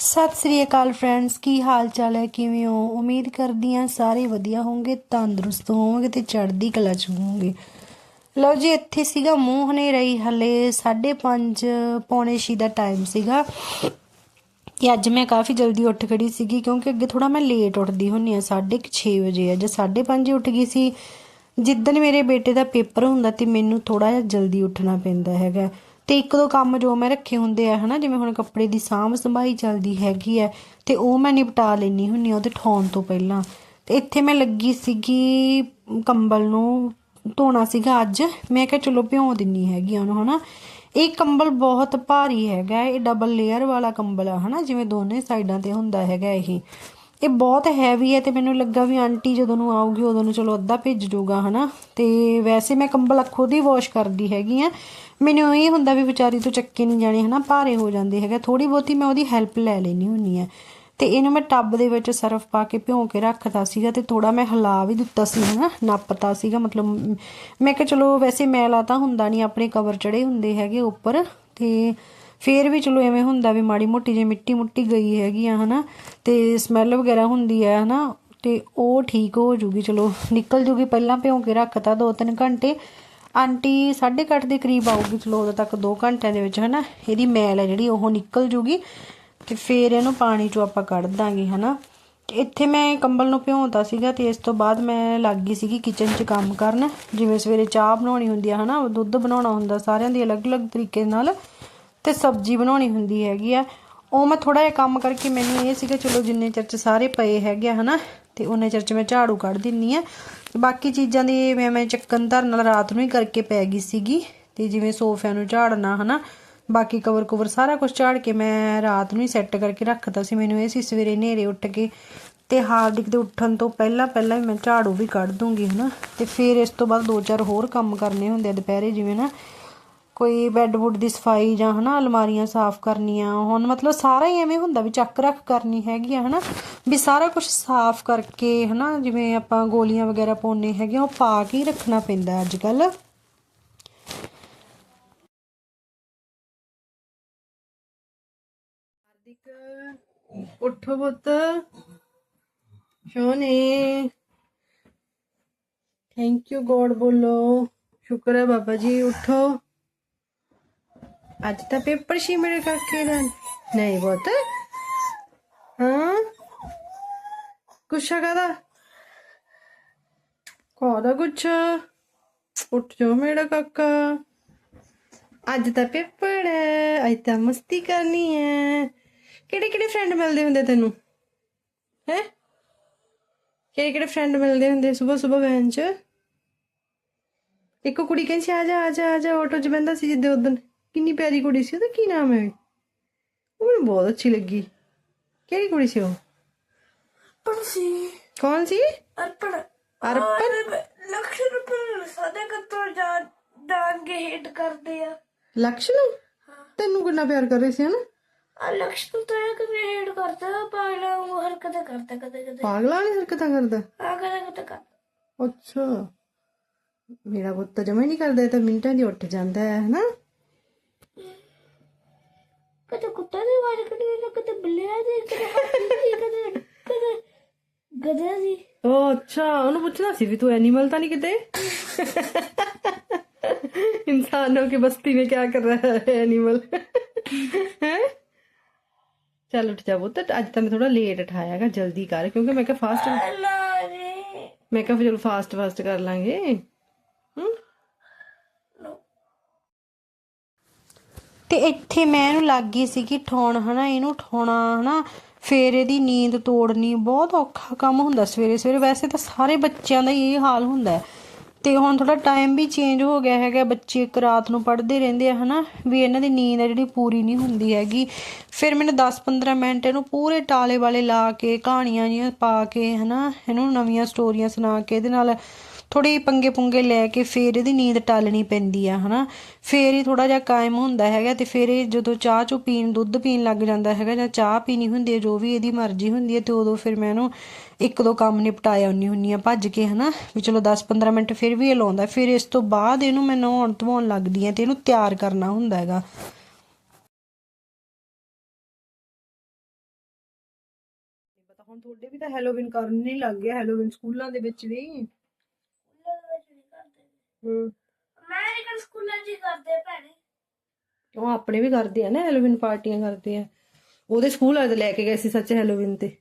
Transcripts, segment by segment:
ਸਤਿ ਸ੍ਰੀ ਅਕਾਲ friends ਕੀ ਹਾਲ ਚਾਲ ਹੈ? ਕਿਵੇਂ ਹੋ? ਉਮੀਦ ਕਰਦੀ ਹਾਂ ਸਾਰੇ ਵਧੀਆ ਹੋਵੋਗੇ ਤੰਦਰੁਸਤ ਹੋਵੋਗੇ ਤੇ ਚੜ੍ਹਦੀ ਕਲਾ ਚ ਹੋਵੋਗੇ। ਲਓ ਜੀ, ਇੱਥੇ ਸੀਗਾ ਮੂੰਹ ਹਨੇਰਾ ਹੀ, ਹਲੇ 5:30 ਪੌਣੇ 6 ਦਾ ਟਾਈਮ ਸੀਗਾ। ਕਿ ਅੱਜ ਮੈਂ ਕਾਫੀ ਜਲਦੀ ਉੱਠ ਖੜੀ ਸੀਗੀ, ਕਿਉਂਕਿ ਅੱਗੇ ਥੋੜਾ ਮੈਂ ਲੇਟ ਉੱਠਦੀ ਹੁੰਨੀ ਆ। 6:30 ਵਜੇ ਅੱਜ 5:30 ਉੱਠ ਗਈ ਸੀ, ਜਿੱਦਣ ਮੇਰੇ ਬੇਟੇ ਦਾ ਪੇਪਰ ਹੁੰਦਾ ਤੇ ਮੈਨੂੰ ਥੋੜਾ ਜਿਹਾ ਜਲਦੀ ਉੱਠਣਾ ਪੈਂਦਾ ਹੈਗਾ। ਤੇ ਇੱਕ ਦੋ ਕੰਮ ਜੋ ਮੈਂ ਰੱਖੇ ਹੁੰਦੇ ਆ, ਹਨਾ, ਜਿਵੇਂ ਹੁਣ ਕੱਪੜੇ ਦੀ ਸਾਂਭ ਸੰਭਾਈ ਚੱਲਦੀ ਹੈਗੀ ਹੈ ਤੇ ਉਹ ਮੈਂ ਨਿਪਟਾ ਲੈਣੀ ਹੁੰਨੀ ਆ ਉਹਦੇ ਠਾਉਣ ਤੋਂ ਪਹਿਲਾਂ। ਤੇ ਇੱਥੇ ਮੈਂ ਲੱਗੀ ਸੀਗੀ ਕੰਬਲ ਨੂੰ ਧੋਣਾ ਸੀਗਾ ਅੱਜ, ਮੈਂ ਕਿਹਾ ਚਲੋ ਭਿਉਂ ਦਿੰਨੀ ਹੈਗੀ ਆ ਉਹਨੂੰ, ਹਨਾ। ਇਹ ਕੰਬਲ ਬਹੁਤ ਭਾਰੀ ਹੈਗਾ, ਇਹ ਡਬਲ ਲੇਅਰ ਵਾਲਾ ਕੰਬਲ ਆ, ਹਨਾ, ਜਿਵੇਂ ਦੋਨੇ ਸਾਈਡਾਂ ਤੇ ਹੁੰਦਾ ਹੈਗਾ ਇਹ। ਇਹ ਬਹੁਤ ਹੈਵੀ ਹੈ ਤੇ ਮੈਨੂੰ ਲੱਗਾ ਵੀ ਆਂਟੀ ਜਦੋਂ ਨੂੰ ਆਊਗੀ ਉਦੋਂ ਨੂੰ ਚਲੋ ਅੱਧਾ ਭੇਜ ਜੂਗਾ, ਹਨਾ। ਤੇ ਵੈਸੇ ਮੈਂ ਕੰਬਲ ਖੁਦ ਹੀ ਵਾਸ਼ ਕਰਦੀ ਹੈਗੀ ਆ ਮੈਨੂੰ ਇਹ ਹੁੰਦਾ ਵੀ ਵਿਚਾਰੀ ਤੋਂ ਚੱਕੇ ਨਹੀਂ ਜਾਣੇ, ਹਨਾ, ਭਾਰੇ ਹੋ ਜਾਂਦੇ ਹੈਗੇ। ਥੋੜੀ ਬਹੁਤੀ ਮੈਂ ਉਹਦੀ ਹੈਲਪ ਲੈ ਲੈਣੀ ਹੁੰਨੀ ਆ ਤੇ ਇਹਨੂੰ ਮੈਂ ਟੱਬ ਦੇ ਵਿੱਚ ਸਰਫ ਪਾ ਕੇ ਭਿਉਂ ਕੇ ਰੱਖਤਾ ਸੀਗਾ ਤੇ ਥੋੜਾ ਮੈਂ ਹਿਲਾ ਵੀ ਦਿੱਤਾ ਸੀ, ਹਨਾ, ਨੱਪਤਾ ਸੀਗਾ, ਮਤਲਬ ਮੈਂ ਕਿਹਾ ਚਲੋ ਵੈਸੇ ਮੈਲਾ ਤਾਂ ਹੁੰਦਾ ਨਹੀਂ, ਆਪਣੇ ਕਵਰ ਚੜੇ ਹੁੰਦੇ ਹੈਗੇ ਉੱਪਰ। ਤੇ ਫੇਰ ਵੀ ਚਲੋ ਐਵੇਂ ਹੁੰਦਾ ਵੀ ਮਾੜੀ ਮੋਟੀ ਜੇ ਮਿੱਟੀ ਮੁੱਟੀ ਗਈ ਹੈਗੀ ਆ, ਹਨਾ, ਤੇ ਸਮੈਲ ਵਗੈਰਾ ਹੁੰਦੀ ਹੈ ਹਨਾ, ਤੇ ਉਹ ਠੀਕ ਹੋ ਜੂਗੀ। ਚਲੋ ਨਿਕਲ ਜੂਗੀ। ਪਹਿਲਾਂ ਭਿਉਂ ਕੇ ਰੱਖਤਾ 2-3 ਘੰਟੇ। ਆਂਟੀ 8:30 ਦੇ ਕਰੀਬ ਆਊਗੀ ਚਲੋ ਉਦੋਂ ਤੱਕ 2 ਘੰਟਿਆਂ ਦੇ ਵਿੱਚ, ਹਨਾ? ਇਹਦੀ ਮੈਲ ਹੈ ਜਿਹੜੀ, ਉਹ ਨਿਕਲ ਜੂਗੀ ਤੇ ਫਿਰ ਇਹਨੂੰ ਪਾਣੀ ਚੋਂ ਆਪਾਂ ਕੱਢ ਦਾਂਗੇ, ਹਨਾ? ਇੱਥੇ ਮੈਂ ਕੰਬਲ ਨੂੰ ਭਿਉਂਤਾ ਸੀਗਾ ਤੇ ਇਸ ਤੋਂ ਬਾਅਦ ਮੈਂ ਲੱਗ ਗਈ ਸੀਗੀ ਕਿਚਨ 'ਚ ਕੰਮ ਕਰਨ। ਜਿਵੇਂ ਸਵੇਰੇ ਚਾਹ ਬਣਾਉਣੀ ਹੁੰਦੀ ਆ, ਹਨਾ? ਦੁੱਧ ਬਣਾਉਣਾ ਹੁੰਦਾ ਸਾਰਿਆਂ ਦੀ ਅਲੱਗ-ਅਲੱਗ ਤਰੀਕੇ ਨਾਲ ਤੇ ਸਬਜ਼ੀ ਬਣਾਉਣੀ ਹੁੰਦੀ ਹੈਗੀ ਆ। ਉਹ ਮੈਂ ਥੋੜਾ ਜਿਹਾ ਕੰਮ ਕਰਕੇ ਮੈਨੂੰ ਇਹ ਸੀਗਾ, ਚਲੋ ਜਿੰਨੇ ਚਰਚ ਸਾਰੇ ਪਏ ਹੈਗੇ ਆ, ਹਨਾ? ਤੇ ਉਹਨੇ ਚਰਚ ਮੈਂ ਝਾੜੂ ਕੱਢ ਦਿੰਨੀ ਆ। ਬਾਕੀ ਚੀਜ਼ਾਂ ਦੀ ਮੈਂ ਮੈਂ ਚੱਕਨ ਧਰਨ ਨਾਲ ਰਾਤ ਨੂੰ ਹੀ ਕਰਕੇ ਪੈ ਗਈ ਸੀਗੀ ਤੇ ਜਿਵੇਂ ਸੋਫਿਆਂ ਨੂੰ ਝਾੜਨਾ, ਹਨਾ? ਬਾਕੀ ਕਵਰ ਕਵਰ ਸਾਰਾ ਕੁਝ ਝਾੜ ਕੇ ਮੈਂ ਰਾਤ ਨੂੰ ਹੀ ਸੈੱਟ ਕਰਕੇ ਰੱਖਤਾ ਸੀ। ਮੈਨੂੰ ਇਹ ਸੀ ਸਵੇਰੇ ਹਨੇਰੇ ਉੱਠ ਕੇ ਤੇ ਹਾਰਦਿਕ ਦੇ ਉੱਠਣ ਤੋਂ ਪਹਿਲਾਂ ਪਹਿਲਾਂ ਮੈਂ ਝਾੜੂ ਵੀ ਕੱਢ ਦੂੰਗੀ, ਹਨਾ? ਤੇ ਫਿਰ ਇਸ ਤੋਂ ਬਾਅਦ ਦੋ ਚਾਰ ਹੋਰ ਕੰਮ ਕਰਨੇ ਹੁੰਦੇ ਆ ਦੁਪਹਿਰੇ, ਜਿਵੇਂ ਨਾ ਕੋਈ ਬੈੱਡ ਵੁੱਡ ਦੀ ਸਫ਼ਾਈ ਜਾਂ ਹਨਾ ਅਲਮਾਰੀਆਂ ਸਾਫ਼ ਕਰਨੀਆਂ, ਹੁਣ ਮਤਲਬ ਸਾਰਾ ਹੀ ਐਵੇਂ ਹੁੰਦਾ ਵੀ ਚੱਕ ਰੱਖ ਕਰਨੀ ਹੈਗੀ ਆ ਹਨਾ, ਵੀ ਸਾਰਾ ਕੁਝ ਸਾਫ਼ ਕਰਕੇ ਹਨਾ ਜਿਵੇਂ ਆਪਾਂ ਗੋਲੀਆਂ ਵਗੈਰਾ ਪਾਉਣੇ ਹੈਗੇ ਉਹ ਪਾ ਕੇ ਹੀ ਰੱਖਣਾ ਪੈਂਦਾ ਅੱਜ ਕੱਲ ਹਾਰਦਿਕ ਉੱਠੋ ਪੁੱਤ ਸ਼ੋਨੇ ਥੈਂਕ ਯੂ ਗੋਡ ਬੋਲੋ। ਸ਼ੁਕਰ ਹੈ ਬਾਬਾ ਜੀ, ਉਠੋ। ਅੱਜ ਤਾਂ ਪੇਪਰ ਸੀ ਮੇਰੇ ਕਾਕੇ ਦਾ। ਨਹੀਂ ਬਹੁਤ ਹਾਂ? ਗੁੱਸਾ ਕਾਦਾ ਕਾਦਾ ਗੁੱਸਾ? ਉੱਠ ਜਾ ਮੇਰਾ ਕਾਕਾ। ਅੱਜ ਤਾਂ ਪੇਪਰ ਹੈ ਅੱਜ ਤਾਂ ਮਸਤੀ ਕਰਨੀ ਹੈ ਕਿਹੜੇ ਕਿਹੜੇ ਫਰੈਂਡ ਮਿਲਦੇ ਹੁੰਦੇ ਤੈਨੂੰ? ਹੈ? ਕਿਹੜੇ ਕਿਹੜੇ ਫਰੈਂਡ ਮਿਲਦੇ ਹੁੰਦੇ ਸਵੇਰ ਸਵੇਰ ਵੈਨ 'ਚ? ਇੱਕ ਕੁੜੀ ਕਹਿੰਦੀ ਸੀ, ਆ ਜਾ ਆ ਜਾ ਆ ਜਾ ਆਟੋ 'ਚ ਬੰਦਾ ਸੀ ਜਿੱਦੇ ਉਦੋਂ ਕਿੰਨੀ ਪਿਆਰੀ ਕੁੜੀ ਸੀ ਉਹਦਾ ਕੀ ਨਾਮ ਹੈ? ਉਹ ਮੈਨੂੰ ਬਹੁਤ ਅੱਛੀ ਲੱਗੀ। ਕਿਹੜੀ ਕੁੜੀ ਸੀ ਉਹ? ਪਰਸੀ ਕੌਣ ਸੀ? ਅਰਪਣ। ਅਰਪਣ? ਲੱਖ ਰੁਪਏ ਸਾਡੇ ਕੱਤੋਂ ਜਾ ਦਾਂਗੇ ਹਿੱਟ ਕਰਦੇ ਆ। ਲਕਸ਼ ਨੂੰ ਤੈਨੂੰ ਕਿੰਨਾ ਪਿਆਰ ਕਰ ਰਹੀ ਸੀ ਹਨਾ? ਆ ਲਕਸ਼ ਨੂੰ ਤਾਂ ਇਹ ਕਦੇ ਹਿੱਟ ਕਰਦਾ ਪਾਗਲਾ ਉਹ ਹਰਕਤਾਂ ਕਰਦਾ ਕਦੇ ਕਦੇ। ਪਾਗਲਾਂ ਵਾਲੀ ਹਰਕਤਾਂ ਕਰਦਾ? ਆ ਕਦੇ ਕਦੇ ਕਰ। ਅੱਛਾ। ਮੇਰਾ ਪੁੱਤ ਜਮਾ ਨਹੀਂ ਕਰਦਾ ਤਾਂ ਮਿੰਟਾਂ ਦੀ ਉੱਠ ਜਾਂਦਾ ਹੈ ਹਨਾ? ਕਦੇ ਕੁੱਤੇ ਦੀ ਆਵਾਜ਼ ਕੱਢੀ ਨਾ ਕਦੇ ਬਿੱਲਿਆਂ ਦੀ ਕਦੇ ਹਾਥੀ ਦੀ ਕਦੇ ਕਦੇ ਗਧੇ ਦੀ ਉਹ ਅੱਛਾ ਉਹਨੂੰ ਪੁੱਛਣਾ ਸੀ ਵੀ ਤੂੰ ਐਨੀਮਲ ਤਾਂ ਨਹੀਂ ਕਿਤੇ इंसानों की बस्ती में क्या कर रहा है एनिमल चल उठ जा पुत्र अज तेन थोड़ा लेट उठाया जल्दी कर क्योंकि मैं क्या फास्ट मैं क्या फिर फास्ट फास्ट कर लांगे हम्म ਤੇ ਇੱਥੇ ਮੈਂ ਇਹਨੂੰ ਲੱਗ ਗਈ ਸੀਗੀ ਠਾਉਣ, ਹਨਾ, ਇਹਨੂੰ ਠਾਉਣਾ, ਹਨਾ। ਫੇਰ ਇਹਦੀ ਨੀਂਦ ਤੋੜਨੀ, ਬਹੁਤ ਔਖਾ ਕੰਮ ਹੁੰਦਾ ਸਵੇਰੇ ਸਵੇਰੇ। ਵੈਸੇ ਤਾਂ ਸਾਰੇ ਬੱਚਿਆਂ ਦਾ ਹੀ ਇਹ ਹਾਲ ਹੁੰਦਾ ਹੈ। ਤੇ ਹੁਣ ਥੋੜਾ ਟਾਈਮ ਵੀ ਚੇਂਜ ਹੋ ਗਿਆ ਹੈਗਾ, ਬੱਚੇ ਇੱਕ ਰਾਤ ਨੂੰ ਪੜ੍ਹਦੇ ਰਹਿੰਦੇ ਆ, ਹਨਾ। ਵੀ ਇਹਨਾਂ ਦੀ ਨੀਂਦ ਹੈ ਜਿਹੜੀ ਪੂਰੀ ਨਹੀਂ ਹੁੰਦੀ ਹੈਗੀ। ਫਿਰ ਮੈਨੂੰ 10-15 ਮਿੰਟ ਇਹਨੂੰ ਪੂਰੇ ਟਾਲੇ ਵਾਲੇ ਲਾ ਕੇ, ਕਹਾਣੀਆਂ ਜੀਆਂ ਪਾ ਕੇ, ਹਨਾ, ਇਹਨੂੰ ਨਵੀਆਂ ਸਟੋਰੀਆਂ ਸੁਣਾ ਕੇ, ਇਹਦੇ ਨਾਲ ਥੋੜੀ ਪੰਗੇ ਪੁੰਗੇ ਲੈ ਕੇ ਫੇਰ ਇਹਦੀ ਨੀਂਦ ਟਾਲਣੀ ਪੈਂਦੀ ਆ, ਹਨਾ? ਫੇਰ ਹੀ ਥੋੜਾ ਜਿਹਾ ਕਾਇਮ ਹੁੰਦਾ ਹੈਗਾ ਤੇ ਫੇਰ ਇਹ ਜਦੋਂ ਚਾਹ ਚੋ ਪੀਣ, ਦੁੱਧ ਪੀਣ ਲੱਗ ਜਾਂਦਾ ਹੈਗਾ ਜਾਂ ਚਾਹ ਪੀਣੀ ਹੁੰਦੀ ਹੈ ਜੋ ਵੀ ਇਹਦੀ ਮਰਜ਼ੀ ਹੁੰਦੀ ਹੈ ਤੇ ਉਦੋਂ ਫਿਰ ਮੈਂ ਇਹਨੂੰ ਇੱਕ ਦੋ ਕੰਮ ਨਿਪਟਾਇਆ ਹੁੰਨੀ ਹੁੰਨੀ ਆ, ਭੱਜ ਕੇ, ਹਨਾ? ਵੀ ਚਲੋ 10-15 ਮਿੰਟ ਫਿਰ ਵੀ ਇਹ ਲਾਉਂਦਾ, ਫਿਰ ਇਸ ਤੋਂ ਬਾਅਦ ਇਹਨੂੰ ਮੈਂ ਨਹਾਉਣ ਧਵਾਉਣ ਲੱਗਦੀ ਆ ਤੇ ਇਹਨੂੰ ਤਿਆਰ ਕਰਨਾ ਹੁੰਦਾ ਹੈਗਾ। ਹੁਣ ਤੁਹਾਡੇ ਵੀ ਤਾਂ ਹੈਲੋਵਿਨ ਕਰਨ ਨਹੀਂ ਲੱਗ ਗਿਆ ਹੈਲੋਵਿਨ ਸਕੂਲਾਂ ਦੇ ਵਿੱਚ ਵੀ ਸਕੂਲਾਂ ਦੇ ਵਿੱਚ ਨਹੀਂ ਕਰਦੇ ਹੂੰ। ਅਮਰੀਕਨ ਸਕੂਲਾਂ 'ਚ ਹੀ ਕਰਦੇ ਆ ਭੈਣੇ। ਉਹ ਆਪਣੇ ਵੀ ਕਰਦੇ ਆ ਨਾ ਹੈਲੋਵਿਨ ਪਾਰਟੀਆਂ ਕਰਦੇ ਆ। ਉਹਦੇ ਸਕੂਲ ਵਾਲੇ ਤਾਂ ਲੈ ਕੇ ਗਏ ਸੀ ਸੱਚ ਹੈਲੋਵਿਨ ਤੇ।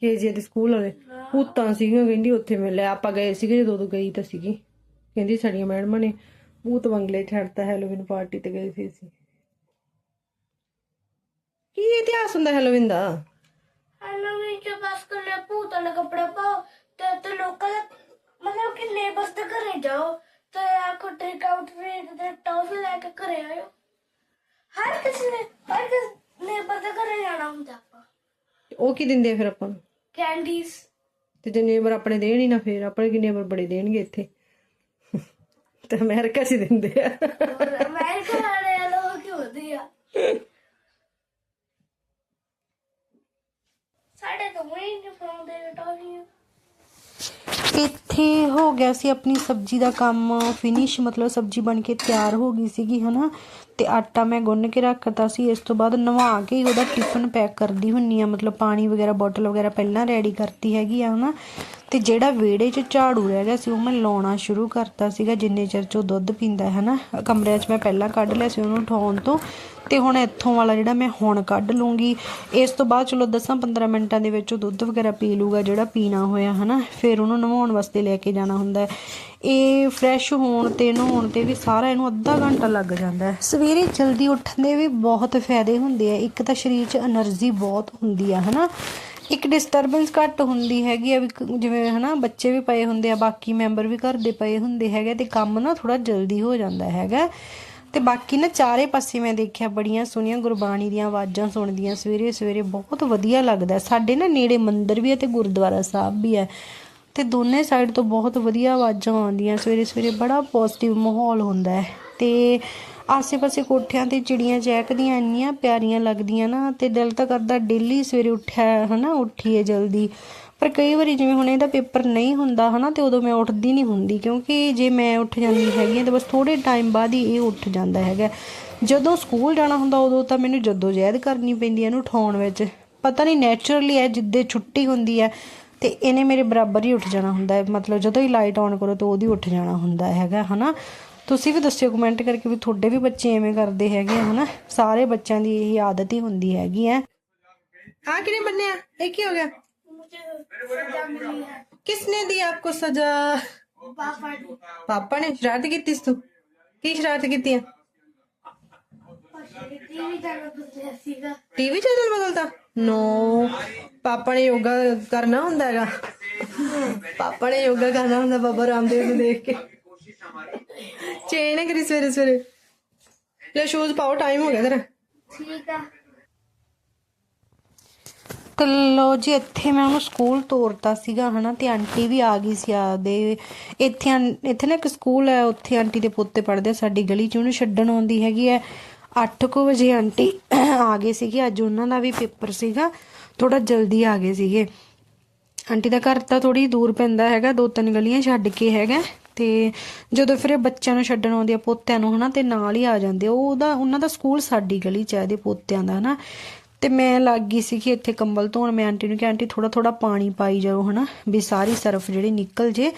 ਕੇਜੀ ਦੇ ਸਕੂਲ ਵਾਲੇ। ਭੂਤਾਂ ਸੀਗੀਆਂ ਕਹਿੰਦੀ ਉੱਥੇ ਮਿਲਿਆ ਆਪਾਂ ਗਏ ਸੀਗੇ ਜਦੋਂ ਉਦੋਂ ਗਈ ਤਾਂ ਸੀਗੀ। ਕਹਿੰਦੀ ਸਾਡੀਆਂ ਮੈਡਮਾਂ ਨੇ ਭੂਤ ਬੰਗਲੇ ਛੱਡਤਾ ਹੈਲੋਵਿਨ ਪਾਰਟੀ ਤੇ ਗਏ ਸੀ ਅਸੀਂ। ਕੀ ਇਤਿਹਾਸ ਹੁੰਦਾ ਹੈਲੋਵਿਨ ਦਾ? ਹੈਲੋਵੀਨ 'ਚ ਬਸ ਕੱਲੇ ਭੂਤਾਂ ਦੇ ਕੱਪੜੇ ਪਾਓ ਤੇ ਤੇ ਲੋਕਾਂ ਦੇ ਮਤਲਬ ਕਿ ਨੇਬਰਸ ਦੇ ਘਰੇ ਜਾਓ। ਤੇ ਆਖੋ ਟੇਕ ਆਊਟ ਟ੍ਰੀਟ ਤੇ ਟੌਫੀ ਲੈ ਕੇ ਘਰੇ ਆਇਓ। ਹਰ ਕਿਸੇ ਨੇ ਹਰ ਕਿਸ ਨੇਬਰ ਦੇ ਘਰੇ ਜਾਣਾ ਹੁੰਦਾ ਆਪਾਂ। ਉਹ ਕੀ ਦਿੰਦੇ ਆ ਫਿਰ ਆਪਾਂ ਨੂੰ? ਕੈਂਡੀਜ਼। ਤੇ ਜੇ ਨੇਬਰ ਆਪਣੇ ਦੇਣ ਹੀ ਨਾ ਫਿਰ ਆਪਣੇ ਕੀ ਨੇਬਰ ਬੜੇ ਦੇਣਗੇ ਇੱਥੇ? ਤੇ ਅਮਰੀਕਾ 'ਚ ਹੀ ਦਿੰਦੇ ਆ। ਅਮਰੀਕਾ ਵਾਲੇ ਲੋਕ ਕੀ ਹੁੰਦੇ ਆ। ਸਾਡੇ ਤੋਂ ਵੀ ਨਹੀਂ ਪਾਉਂਦੇ ਟੌਫੀਆਂ। ਇੱਥੇ ਹੋ ਗਿਆ ਸੀ ਆਪਣੀ ਸਬਜ਼ੀ ਦਾ ਕੰਮ ਫਿਨਿਸ਼ ਮਤਲਬ ਸਬਜ਼ੀ ਬਣ ਕੇ ਤਿਆਰ ਹੋ ਗਈ ਸੀਗੀ, ਹਨਾ? ਤੇ ਆਟਾ ਮੈਂ ਗੁੰਨ ਕੇ ਰੱਖਤਾ ਸੀ, ਇਸ ਤੋਂ ਬਾਅਦ ਨਵਾ ਕੇ ਉਹਦਾ ਟਿਫਨ ਪੈਕ ਕਰਦੀ ਹੁੰਨੀ ਆ, ਮਤਲਬ ਪਾਣੀ ਵਗੈਰਾ ਬੋਟਲ ਵਗੈਰਾ ਪਹਿਲਾਂ ਰੈਡੀ ਕਰਤੀ ਹੈਗੀ ਆ, ਹਨਾ? ਤੇ ਜਿਹੜਾ ਵਿਹੜੇ 'ਚ ਝਾੜੂ ਰਹਿ ਗਿਆ ਸੀ, ਉਹ ਮੈਂ ਲਾਉਣਾ ਸ਼ੁਰੂ ਕਰਤਾ ਸੀਗਾ, ਜਿੰਨੇ ਚਿਰ 'ਚੋਂ ਦੁੱਧ ਪੀਂਦਾ ਹੈ ਨਾ ਕਮਰੇ 'ਚ ਮੈਂ ਪਹਿਲਾਂ ਕੱਢ ਲਿਆ ਸੀ ਉਹਨੂੰ ਉਠਾਉਣ ਤੋਂ, ਤੇ ਹੁਣ ਇੱਥੋਂ ਵਾਲਾ ਜਿਹੜਾ ਮੈਂ ਹੁਣ ਕੱਢ ਲੂੰਗੀ, ਇਸ ਤੋਂ ਬਾਅਦ ਚਲੋ 10-15 ਮਿੰਟਾਂ ਦੇ ਵਿੱਚ ਉਹ ਦੁੱਧ ਵਗੈਰਾ ਪੀ ਲੂਗਾ, ਜਿਹੜਾ ਪੀਣਾ ਹੋਇਆ ਹੈ ਨਾ ਫਿਰ ਉਹਨੂੰ ਨਵਾਉਣ ਵਾਸਤੇ ਲੈ ਕੇ ਜਾਣਾ ਹੁੰਦਾ ਇਹ ਫਰੈਸ਼ ਹੋਣ ਤੇ ਨਹਾਉਣ ਤੇ ਵੀ ਸਾਰਾ ਇਹਨੂੰ ਅੱਧਾ ਘੰਟਾ ਲੱਗ ਜਾਂਦਾ ਹੈ। ਸਵੇਰੇ ਜਲਦੀ ਉੱਠਣ ਦੇ ਵੀ ਬਹੁਤ ਫਾਇਦੇ ਹੁੰਦੇ ਆ। ਇੱਕ ਤਾਂ ਸਰੀਰ 'ਚ એનર્ਜੀ ਬਹੁਤ ਹੁੰਦੀ ਆ, ਹਨਾ? ਇੱਕ ਡਿਸਟਰਬੈਂਸ ਘੱਟ ਹੁੰਦੀ ਹੈਗੀ ਆ ਵੀ ਕ- ਜਿਵੇਂ ਹਨਾ, ਬੱਚੇ ਵੀ ਪਏ ਹੁੰਦੇ ਆ, ਬਾਕੀ ਮੈਂਬਰ ਵੀ ਘਰ ਦੇ ਪਏ ਹੁੰਦੇ ਹੈਗੇ ਤੇ ਕੰਮ ਨਾ ਥੋੜਾ ਜਲਦੀ ਹੋ ਜਾਂਦਾ ਹੈਗਾ। ਤੇ ਬਾਕੀ ਨਾ ਚਾਰੇ ਪਾਸੇ ਮੈਂ ਦੇਖਿਆ ਬੜੀਆਂ ਸੋਹਣੀਆਂ ਗੁਰਬਾਣੀ ਦੀਆਂ ਆਵਾਜ਼ਾਂ ਸੁਣਦੀਆਂ, ਸਵੇਰੇ ਸਵੇਰੇ ਬਹੁਤ ਵਧੀਆ ਲੱਗਦਾ। ਸਾਡੇ ਨਾ ਨੇੜੇ ਮੰਦਿਰ ਵੀ ਹੈ ਤੇ ਗੁਰਦੁਆਰਾ ਸਾਹਿਬ ਵੀ ਹੈ ਤੇ ਦੋਨੇ ਸਾਈਡ ਤੋਂ ਬਹੁਤ ਵਧੀਆ ਆਵਾਜ਼ਾਂ ਆਉਂਦੀਆਂ, ਸਵੇਰੇ ਸਵੇਰੇ ਬੜਾ ਪੋਜ਼ਿਟਿਵ ਮਾਹੌਲ ਹੁੰਦਾ ਹੈ। ਤੇ ਆਸੇ-ਪਾਸੇ ਕੋਠਿਆਂ ਤੇ ਚਿੜੀਆਂ ਚਹਿਕਦੀਆਂ ਇੰਨੀਆਂ ਪਿਆਰੀਆਂ ਲੱਗਦੀਆਂ ਨਾ, ਤੇ ਦਿਲ ਤਾਂ ਕਰਦਾ ਡੇਲੀ ਸਵੇਰੇ ਉੱਠਿਆ, ਹਨਾ, ਉੱਠੀਏ ਜਲਦੀ। ਪਰ ਕਈ ਵਾਰੀ ਜਿਵੇਂ ਹੁਣ ਇਹਦਾ ਪੇਪਰ ਨਹੀਂ ਹੁੰਦਾ, ਹਨਾ, ਤੇ ਉਦੋਂ ਮੈਂ ਉੱਠਦੀ ਨਹੀਂ ਹੁੰਦੀ, ਕਿਉਂਕਿ ਜੇ ਮੈਂ ਉੱਠ ਜਾਂਦੀ ਹੈਗੀ ਹਾਂ ਤੇ ਬਸ ਥੋੜੇ ਟਾਈਮ ਬਾਅਦ ਹੀ ਇਹ ਉੱਠ ਜਾਂਦਾ ਹੈਗਾ। ਜਦੋਂ ਸਕੂਲ ਜਾਣਾ ਹੁੰਦਾ, ਉਦੋਂ ਤਾਂ ਮੈਨੂੰ ਜਦੋਂ ਜਹਿਦ ਕਰਨੀ ਪੈਂਦੀ ਹੈ ਇਹਨੂੰ ਉਠਾਉਣ ਵਿੱਚ। ਪਤਾ ਨਹੀਂ ਨੇਚਰਲੀ ਹੈ ਜਿੱਦੇ ਛੁੱਟੀ ਹੁੰਦੀ ਹੈ ਤੇ ਇਹਨੇ ਮੇਰੇ ਬਰਾਬਰ ਹੀ ਉੱਠ ਜਾਣਾ ਹੁੰਦਾ ਹੈ। ਮਤਲਬ ਜਦੋਂ ਹੀ ਲਾਈਟ ਆਨ ਕਰੋ, ਤਾਂ ਉਹਦੀ ਉੱਠ ਜਾਣਾ ਹੁੰਦਾ ਹੈਗਾ, ਹਨਾ। ਤੁਸੀਂ ਵੀ ਦੱਸਿਓ ਕਮੈਂਟ ਕਰਕੇ ਵੀ ਤੁਹਾਡੇ ਵੀ ਬੱਚੇ ਐਵੇਂ ਕਰਦੇ ਹੈਗੇ ਹਨਾ? ਸਾਰੇ ਬੱਚਿਆਂ ਦੀ ਇਹ ਆਦਤ ਹੀ ਹੁੰਦੀ ਹੈਗੀ ਹੈ ਆ ਕਿਹਨੇ ਬੰਨਿਆ ਇਹ ਕੀ ਹੋ ਗਿਆ? ਕਿਸਨੇ ਦੀ ਆਪਕੋ ਸਜ਼ਾ ਪਾਪਾ ਨੇ ਸ਼ਰਾਰਤ ਕੀਤੀ ਤੂੰ ਕੀ ਸ਼ਰਾਰਤ ਕੀਤੀ ਹੈ ਟੀਵੀ ਚੈਨਲ ਬਦਲਦਾ ਨੋ ਪਾਪਾ ਨੇ ਯੋਗਾ ਕਰਨਾ ਹੁੰਦਾ ਹੈਗਾ ਪਾਪਾ ਨੇ ਯੋਗਾ ਕਰਨਾ ਹੁੰਦਾ ਬਾਬਾ ਰਾਮਦੇਵ ਨੂੰ ਦੇਖ ਕੇ ਚੇਂਜ ਨਾ ਕਰੀ ਸਵੇਰੇ ਸਵੇਰੇ? ਲੈ ਸ਼ੂਜ਼ ਪਾਓ ਟਾਈਮ ਹੋ ਗਿਆ ਤੇਰਾ। ਠੀਕ ਆ। ਤੇ ਜੀ ਇੱਥੇ ਮੈਂ ਉਹਨੂੰ ਸਕੂਲ ਤੋਰਤਾ ਸੀਗਾ ਹਨਾ ਤੇ ਆਂਟੀ ਵੀ ਆ ਗਈ ਸੀ ਆਦੇ ਇੱਥੇ ਇੱਥੇ ਨਾ ਇੱਕ ਸਕੂਲ ਹੈ ਉੱਥੇ ਆਂਟੀ ਦੇ ਪੋਤੇ ਪੜਦੇ ਸਾਡੀ ਗਲੀ 'ਚ ਉਹਨੂੰ ਛੱਡਣ ਆਉਂਦੀ ਹੈਗੀ ਹੈ। 8:00 ਵਜੇ ਆਂਟੀ ਆ ਗਏ ਸੀਗੇ ਅੱਜ ਉਹਨਾਂ ਦਾ ਵੀ ਪੇਪਰ ਸੀਗਾ ਥੋੜਾ ਜਲਦੀ ਆ ਗਏ ਸੀਗੇ। ਆਂਟੀ ਦਾ ਘਰ ਤਾਂ ਥੋੜੀ ਦੂਰ ਪੈਂਦਾ ਹੈਗਾ ਦੋ ਤਿੰਨ ਗਲੀਆਂ ਛੱਡ ਕੇ ਹੈਗਾ। ਤੇ ਜਦੋਂ ਫਿਰ ਇਹ ਬੱਚਿਆਂ ਨੂੰ ਛੱਡਣ ਆਉਂਦੇ ਆ, ਪੋਤਿਆਂ ਨੂੰ, ਹਨਾ, ਤੇ ਨਾਲ ਹੀ ਆ ਜਾਂਦੇ ਆ। ਉਹ ਉਹਦਾ, ਉਹਨਾਂ ਦਾ ਸਕੂਲ ਸਾਡੀ ਗਲੀ ਚ ਆ ਇਹਦੇ ਪੋਤਿਆਂ ਦਾ, ਹਨਾ। ਤੇ ਮੈਂ ਲੱਗ ਗਈ ਸੀ ਕਿ ਇੱਥੇ ਕੰਬਲ ਧੋਣ, ਮੈਂ ਆਂਟੀ ਨੂੰ ਕਿ ਆਂਟੀ ਥੋੜਾ ਥੋੜਾ ਪਾਣੀ ਪਾਈ ਜਾਓ, ਹਨਾ, ਵੀ ਸਾਰੀ ਸਰਫ ਜਿਹੜੀ ਨਿਕਲ ਜੇ।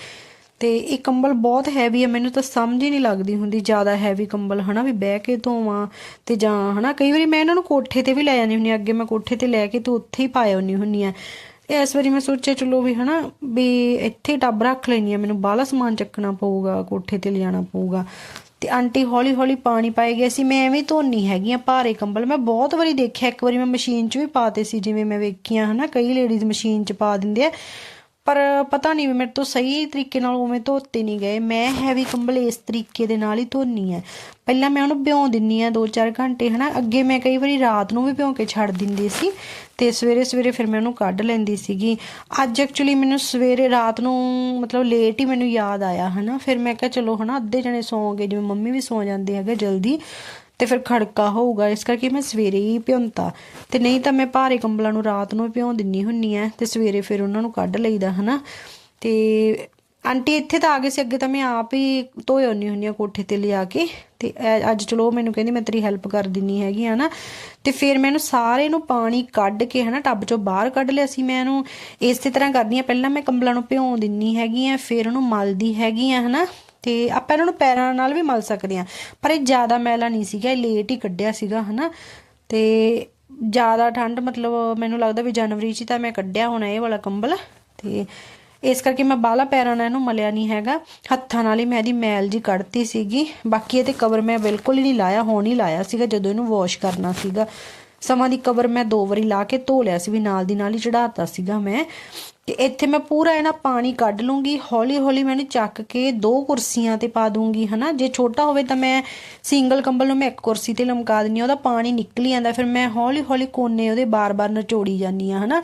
ਤੇ ਇਹ ਕੰਬਲ ਬਹੁਤ ਹੈਵੀ ਹੈ ਮੈਨੂੰ ਤਾਂ ਸਮਝ ਹੀ ਨਹੀਂ ਲੱਗਦੀ ਹੁੰਦੀ ਜ਼ਿਆਦਾ ਹੈਵੀ ਕੰਬਲ, ਹਨਾ, ਵੀ ਬਹਿ ਕੇ ਧੋਵਾਂ ਤੇ ਜਾਂ, ਹਨਾ। ਕਈ ਵਾਰੀ ਮੈਂ ਇਹਨਾਂ ਨੂੰ ਕੋਠੇ ਤੇ ਵੀ ਲੈ ਜਾਂਦੀ ਹੁੰਦੀ ਹਾਂ ਅੱਗੇ ਮੈਂ ਕੋਠੇ ਤੇ ਲੈ ਕੇ ਤੇ ਉੱਥੇ ਹੀ ਪਾਇਆ ਹੁੰਦੀ ਹੁੰਨੀ ਆ। ਇਸ ਵਾਰੀ ਮੈਂ ਸੋਚਿਆ ਚਲੋ ਵੀ ਹਨਾ, ਵੀ ਇੱਥੇ ਟੱਬ ਰੱਖ ਲੈਣੀ ਆ ਮੈਨੂੰ ਬਾਹਲਾ ਸਮਾਨ ਚੱਕਣਾ ਪਊਗਾ, ਕੋਠੇ ਤੇ ਲਿਜਾਣਾ ਪਊਗਾ। ਤੇ ਆਂਟੀ ਹੌਲੀ ਹੌਲੀ ਪਾਣੀ ਪਾਏ ਗਏ ਸੀ, ਮੈਂ ਐਵੇਂ ਧੋਨੀ ਹੈਗੀ ਆ ਭਾਰੇ ਕੰਬਲ। ਮੈਂ ਬਹੁਤ ਵਾਰੀ ਦੇਖਿਆ, ਇੱਕ ਵਾਰੀ ਮੈਂ ਮਸ਼ੀਨ 'ਚ ਵੀ ਪਾਤੇ ਸੀ, ਜਿਵੇਂ ਮੈਂ ਵੇਖੀਆਂ ਹਨਾ, ਕਈ ਲੇਡੀਜ਼ ਮਸ਼ੀਨ 'ਚ ਪਾ ਦਿੰਦੇ ਆ। ਪਰ ਪਤਾ ਨਹੀਂ ਮੇਰੇ ਤੋਂ ਸਹੀ ਤਰੀਕੇ ਨਾਲ ਉਵੇਂ ਧੋਤੇ ਨਹੀਂ ਗਏ। ਮੈਂ ਹੈਵੀ ਕੰਬਲ ਇਸ ਤਰੀਕੇ ਦੇ ਨਾਲ ਹੀ ਧੋਨੀ ਆ। ਪਹਿਲਾਂ ਮੈਂ ਉਹਨੂੰ ਭਿਉਂ ਦਿੰਨੀ ਆ 2-4 ਘੰਟੇ, ਹਨਾ? ਅੱਗੇ ਮੈਂ ਕਈ ਵਾਰੀ ਰਾਤ ਨੂੰ ਵੀ ਭਿਉਂ ਕੇ ਛੱਡ ਦਿੰਦੀ ਸੀ ਤੇ ਸਵੇਰੇ ਸਵੇਰੇ ਫਿਰ ਮੈਂ ਉਹਨੂੰ ਕੱਢ ਲੈਂਦੀ ਸੀਗੀ। ਅੱਜ ਐਕਚੁਅਲੀ ਮੈਨੂੰ ਸਵੇਰੇ ਰਾਤ ਨੂੰ ਮਤਲਬ ਲੇਟ ਹੀ ਮੈਨੂੰ ਯਾਦ ਆਇਆ, ਹਨਾ? ਫਿਰ ਮੈਂ ਕਿਹਾ, ਚਲੋ, ਹਨਾ, ਅੱਧੇ ਜਣੇ ਸੌਂ ਗਏ, ਜਿਵੇਂ ਮੰਮੀ ਵੀ ਸੌਂ ਜਾਂਦੇ ਹੈਗੇ ਜਲਦੀ। ਤੇ ਫਿਰ ਖੜਕਾ ਹੋਊਗਾ, ਇਸ ਕਰਕੇ ਮੈਂ ਸਵੇਰੇ ਹੀ ਭਿਉਂਤਾ। ਤੇ ਨਹੀਂ ਤਾਂ ਮੈਂ ਭਾਰੇ ਕੰਬਲਾਂ ਨੂੰ ਰਾਤ ਨੂੰ ਭਿਉਂ ਦਿੰਨੀ ਹੁੰਨੀ ਆ, ਤੇ ਸਵੇਰੇ ਫਿਰ ਉਹਨਾਂ ਨੂੰ ਕੱਢ ਲਈਦਾ, ਹਨਾ। ਤੇ ਆਂਟੀ ਇੱਥੇ ਤਾਂ ਆ ਗਏ ਸੀ, ਅੱਗੇ ਤਾਂ ਮੈਂ ਆਪ ਹੀ ਧੋਏ ਹੁੰਨੀ ਹੁੰਨੀ ਆ ਕੋਠੇ ਤੇ ਲਿਆ ਕੇ। ਤੇ ਐ- ਅੱਜ ਚਲੋ ਉਹ ਮੈਨੂੰ ਕਹਿੰਦੀ, ਮੈਂ ਤੇਰੀ ਹੈਲਪ ਕਰ ਦਿੰਨੀ ਹੈਗੀ ਆ ਨਾ ਤੇ ਫਿਰ ਮੈਨੂੰ ਸਾਰੇ ਨੂੰ ਪਾਣੀ ਕੱਢ ਕੇ, ਹਨਾ, ਟੱਬ ਚੋਂ ਬਾਹਰ ਕੱਢ ਲਿਆ ਸੀ ਮੈਂ ਇਹਨੂੰ। ਇਸੇ ਤਰ੍ਹਾਂ ਕਰਦੀ ਆ, ਪਹਿਲਾਂ ਮੈਂ ਕੰਬਲਾਂ ਨੂੰ ਭਿਉਂ ਦਿੰਨੀ ਹੈਗੀ ਆ, ਫਿਰ ਉਹਨੂੰ ਮਲਦੀ ਹੈਗੀ ਆ, ਹਨਾ। ਤੇ ਆਪਾਂ ਇਹਨਾਂ ਨੂੰ ਪੈਰਾਂ ਨਾਲ ਵੀ ਮਲ ਸਕਦੇ ਆ ਪਰ ਇਹ ਜ਼ਿਆਦਾ ਮੈਲਾ ਨਹੀਂ ਸੀਗਾ, ਇਹ ਲੇਟ ਹੀ ਕੱਢਿਆ ਸੀਗਾ, ਹਨਾ। ਤੇ ਜ਼ਿਆਦਾ ਠੰਡ, ਮਤਲਬ ਮੈਨੂੰ ਲੱਗਦਾ ਵੀ ਜਨਵਰੀ 'ਚ ਤਾਂ ਮੈਂ ਕੱਢਿਆ ਹੋਣਾ ਇਹ ਵਾਲਾ ਕੰਬਲ। ਤੇ ਇਸ ਕਰਕੇ ਮੈਂ ਬਾਹਲਾ ਪੈਰਾਂ ਨਾਲ ਇਹਨੂੰ ਮਲਿਆ ਨਹੀਂ ਹੈਗਾ। ਹੱਥਾਂ ਨਾਲ ਹੀ ਮੈਂ ਇਹਦੀ ਮੈਲ ਜੀ ਕੱਢਤੀ ਸੀਗੀ। ਬਾਕੀ ਇਹਦੇ ਕਵਰ ਮੈਂ ਬਿਲਕੁਲ ਹੀ ਨਹੀਂ ਲਾਇਆ, ਹੁਣ ਹੀ ਲਾਇਆ ਸੀਗਾ ਜਦੋਂ ਇਹਨੂੰ ਵਾਸ਼ ਕਰਨਾ ਸੀਗਾ। ਸਮਾਂ ਦੀ ਕਵਰ ਮੈਂ ਦੋ ਵਾਰੀ ਲਾ ਕੇ ਧੋ ਲਿਆ ਸੀ ਵੀ ਨਾਲ ਦੀ ਨਾਲ ਹੀ ਚੜਾਤਾ ਸੀਗਾ ਮੈਂ। ਤੇ ਇੱਥੇ ਮੈਂ ਪੂਰਾ ਇਹਨਾਂ ਪਾਣੀ ਕੱਢ ਲੂੰਗੀ ਹੌਲੀ ਹੌਲੀ ਮੈਂ ਇਹਨੂੰ ਚੱਕ ਕੇ ਦੋ ਕੁਰਸੀਆਂ ਤੇ ਪਾ ਦੂੰਗੀ, ਹਨਾ? ਜੇ ਛੋਟਾ ਹੋਵੇ ਤਾਂ ਮੈਂ ਸਿੰਗਲ ਕੰਬਲ ਨੂੰ ਮੈਂ ਇੱਕ ਕੁਰਸੀ ਤੇ ਲਮਕਾ ਦਿੰਨੀ ਆ ਉਹਦਾ ਪਾਣੀ ਨਿਕਲ ਜਾਂਦਾ ਫਿਰ ਮੈਂ ਹੌਲੀ ਹੌਲੀ ਕੋਨੇ ਉਹਦੇ ਬਾਰ-ਬਾਰ ਨਚੋੜੀ ਜਾਂਦੀ ਆ ਹਨਾ?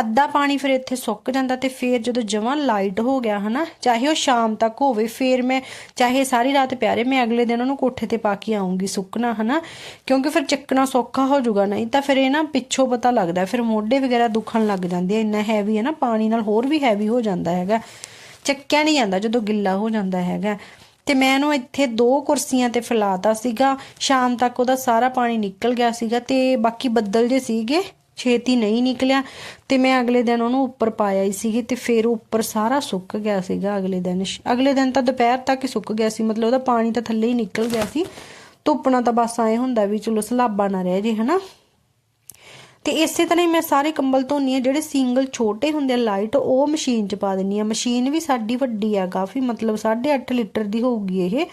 ਅੱਧਾ ਪਾਣੀ ਫਿਰ ਇੱਥੇ ਸੁੱਕ ਜਾਂਦਾ ਤੇ ਫਿਰ ਜਦੋਂ ਜਮਾਂ ਲਾਈਟ ਹੋ ਗਿਆ ਹਨਾ, ਚਾਹੇ ਉਹ ਸ਼ਾਮ ਤੱਕ ਹੋਵੇ, ਫਿਰ ਮੈਂ, ਚਾਹੇ ਸਾਰੀ ਰਾਤ ਪਿਆਰੇ, ਮੈਂ ਅਗਲੇ ਦਿਨ ਉਹਨੂੰ ਕੋਠੇ ਤੇ ਪਾ ਕੇ ਆਉਂਗੀ ਸੁੱਕਣਾ ਹਨਾ। ਕਿਉਂਕਿ ਫਿਰ ਚੱਕਣਾ ਸੌਖਾ ਹੋ ਜਾਊਗਾ, ਨਹੀਂ ਤਾਂ ਫਿਰ ਇਹ ਨਾ ਪਿੱਛੋਂ ਪਤਾ ਲੱਗਦਾ, ਫਿਰ ਮੋਢੇ ਵਗੈਰਾ ਦੁਖਣ ਲੱਗ ਜਾਂਦੇ ਆ, ਇੰਨਾ ਹੈਵੀ ਹੈ ਨਾ, ਪਾਣੀ ਨਾਲ ਹੋਰ ਵੀ ਹੈਵੀ ਹੋ ਜਾਂਦਾ ਹੈਗਾ। ਚੱਕਿਆ ਨਹੀਂ ਜਾਂਦਾ ਜਦੋਂ ਗਿੱਲਾ ਹੋ ਜਾਂਦਾ ਹੈਗਾ। ਤੇ ਮੈਂ ਇਹਨੂੰ ਇੱਥੇ ਦੋ ਕੁਰਸੀਆਂ ਤੇ ਫੈਲਾਤਾ ਸੀਗਾ, ਸ਼ਾਮ ਤੱਕ ਉਹਦਾ ਸਾਰਾ ਪਾਣੀ ਨਿਕਲ ਗਿਆ ਸੀਗਾ ਤੇ ਬਾਕੀ ਬੱਦਲ ਜੇ ਸੀਗੇ ਛੇਤੀ ਨਹੀਂ ਨਿਕਲਿਆ ਤੇ ਮੈਂ ਅਗਲੇ ਦਿਨ ਉਹਨੂੰ ਉੱਪਰ ਪਾਇਆ ਹੀ ਸੀਗੀ ਤੇ ਫਿਰ ਉੱਪਰ ਸਾਰਾ ਸੁੱਕ ਗਿਆ ਸੀਗਾ ਅਗਲੇ ਦਿਨ। ਅਗਲੇ ਦਿਨ ਤਾਂ ਦੁਪਹਿਰ ਤੱਕ ਹੀ ਸੁੱਕ ਗਿਆ ਸੀ, ਮਤਲਬ ਉਹਦਾ ਪਾਣੀ ਤਾਂ ਥੱਲੇ ਹੀ ਨਿਕਲ ਗਿਆ ਸੀ। ਧੁੱਪਣਾ ਤਾਂ ਬਸ ਐ ਹੁੰਦਾ ਵੀ ਚਲੋ ਸਲਾਬਾ ਨਾ ਰਹਿ ਜੇ, ਹਨਾ? ਤੇ ਇਸੇ ਤਰ੍ਹਾਂ ਹੀ ਮੈਂ ਸਾਰੇ ਕੰਬਲ ਧੋਨੀ ਆ, ਜਿਹੜੇ ਸਿੰਗਲ ਛੋਟੇ ਹੁੰਦੇ ਆ, ਲਾਈਟ, ਉਹ ਮਸ਼ੀਨ 'ਚ ਪਾ ਦਿੰਨੀ ਆ। ਮਸ਼ੀਨ ਵੀ ਸਾਡੀ ਵੱਡੀ ਆ ਕਾਫੀ, ਮਤਲਬ 8.5 ਲੀਟਰ ਦੀ ਹੋਊਗੀ ਇਹ।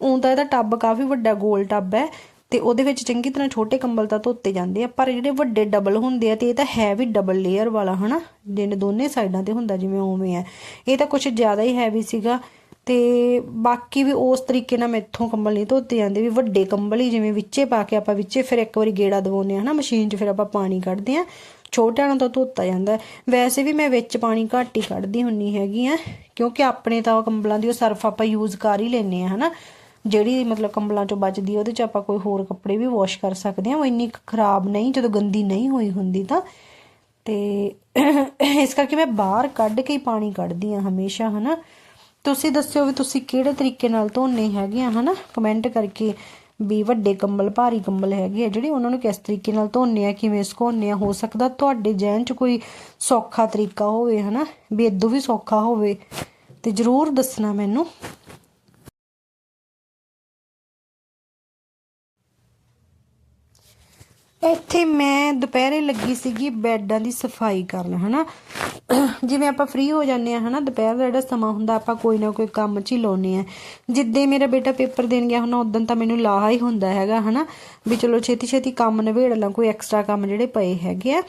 ਉਂ ਤਾਂ ਇਹਦਾ ਟੱਬ ਕਾਫੀ ਵੱਡਾ ਗੋਲ ਟੱਬ ਹੈ। ਤੇ ਉਹਦੇ ਵਿੱਚ ਚੰਗੀ ਤਰ੍ਹਾਂ ਛੋਟੇ ਕੰਬਲ ਤਾਂ ਧੋਤੇ ਜਾਂਦੇ ਆ, ਪਰ ਜਿਹੜੇ ਵੱਡੇ ਡਬਲ ਹੁੰਦੇ ਆ ਤੇ ਇਹ ਤਾਂ ਹੈ ਵੀ ਡਬਲ ਲੇਅਰ ਵਾਲਾ, ਹਨਾ? ਜਿਹਨੇ ਦੋਨੇ ਸਾਈਡਾਂ ਤੇ ਹੁੰਦਾ ਜਿਵੇਂ ਉਵੇਂ ਆ। ਇਹ ਤਾਂ ਕੁਝ ਜ਼ਿਆਦਾ ਹੀ ਹੈਵੀ ਸੀਗਾ ਤੇ ਬਾਕੀ ਵੀ ਉਸ ਤਰੀਕੇ ਨਾਲ ਮੈਥੋਂ ਕੰਬਲ ਨਹੀਂ ਧੋਤੇ ਜਾਂਦੇ, ਵੀ ਵੱਡੇ ਕੰਬਲ ਹੀ ਜਿਵੇਂ ਵਿੱਚੇ ਪਾ ਕੇ ਆਪਾਂ ਵਿੱਚੇ ਫਿਰ ਇੱਕ ਵਾਰੀ ਗੇੜਾ ਦਵਾਉਂਦੇ ਆ, ਹਨਾ? ਮਸ਼ੀਨ 'ਚ ਫਿਰ ਆਪਾਂ ਪਾਣੀ ਕੱਢਦੇ ਆ। ਛੋਟਿਆਂ ਨੂੰ ਤਾਂ ਧੋਤਾ ਜਾਂਦਾ। ਵੈਸੇ ਵੀ ਮੈਂ ਵਿੱਚ ਪਾਣੀ ਘੱਟ ਹੀ ਕੱਢਦੀ ਹੁੰਨੀ ਹੈਗੀ ਆ, ਕਿਉਂਕਿ ਆਪਣੇ ਤਾਂ ਕੰਬਲਾਂ ਦੀ ਉਹ ਸਰਫ ਆਪਾਂ ਯੂਜ਼ ਕਰ ਹੀ ਲੈਨੇ ਆ, ਹਨਾ? ਜਿਹੜੀ ਮਤਲਬ ਕੰਬਲਾਂ ਚੋਂ ਬਚਦੀ ਉਹਦੇ 'ਚ ਆਪਾਂ ਕੋਈ ਹੋਰ ਕੱਪੜੇ ਵੀ ਵਾਸ਼ ਕਰ ਸਕਦੇ ਆ। ਉਹ ਇੰਨੀ ਖਰਾਬ ਨਹੀਂ, ਜਦੋਂ ਗੰਦੀ ਨਹੀਂ ਹੋਈ ਹੁੰਦੀ ਤਾਂ। ਤੇ ਇਸ ਕਰਕੇ ਮੈਂ ਬਾਹਰ ਕੱਢ ਕੇ ਹੀ ਪਾਣੀ ਕੱਢਦੀ ਆ ਹਮੇਸ਼ਾ, ਹਨਾ। ਤੁਸੀਂ ਦੱਸਿਓ ਵੀ ਤੁਸੀਂ ਕਿਹੜੇ ਤਰੀਕੇ ਨਾਲ ਧੋਨੇ ਹੈਗੇ ਆ, ਹਨਾ? ਕਮੈਂਟ ਕਰਕੇ ਵੀ ਵੱਡੇ ਕੰਬਲ, ਭਾਰੀ ਕੰਬਲ ਹੈਗੇ ਆ, ਜਿਹੜੇ ਉਹਨਾਂ ਨੂੰ ਕਿਸ ਤਰੀਕੇ ਨਾਲ ਧੋਨੇ ਆ, ਕਿਵੇਂ ਸੁਕਾਉਂਦੇ ਆ। ਹੋ ਸਕਦਾ ਤੁਹਾਡੇ ਜਹਿਨ 'ਚ ਕੋਈ ਸੌਖਾ ਤਰੀਕਾ ਹੋਵੇ, ਹਨਾ? ਵੀ ਇਦੋਂ ਵੀ ਸੌਖਾ ਹੋਵੇ। ਤੇ ਜਰੂਰ ਦੱਸਣਾ ਮੈਨੂੰ। ਇੱਥੇ ਮੈਂ ਦੁਪਹਿਰੇ ਲੱਗੀ ਸੀਗੀ ਬੈੱਡਾਂ ਦੀ ਸਫ਼ਾਈ ਕਰਨ, ਹਨਾ? ਜਿਵੇਂ ਆਪਾਂ ਫ੍ਰੀ ਹੋ ਜਾਂਦੇ ਆ ਹਨਾ? ਦੁਪਹਿਰ ਦਾ ਜਿਹੜਾ ਸਮਾਂ ਹੁੰਦਾ, ਆਪਾਂ ਕੋਈ ਨਾ ਕੋਈ ਕੰਮ 'ਚ ਹੀ ਲਾਉਨੇ ਆ ਜਿੱਦੇ ਮੇਰਾ ਬੇਟਾ ਪੇਪਰ ਦੇਣ ਗਿਆ ਹੁਣ ਉਦੋਂ ਤਾਂ ਮੈਨੂੰ ਲਾਹਾ ਹੀ ਹੁੰਦਾ ਹੈਗਾ, ਹਨਾ? ਵੀ ਚਲੋ ਛੇਤੀ ਛੇਤੀ ਕੰਮ ਨਿਬੇੜ ਲਾਂ, ਕੋਈ ਐਕਸਟਰਾ ਕੰਮ ਜਿਹੜੇ ਪਏ ਹੈਗੇ ਆ।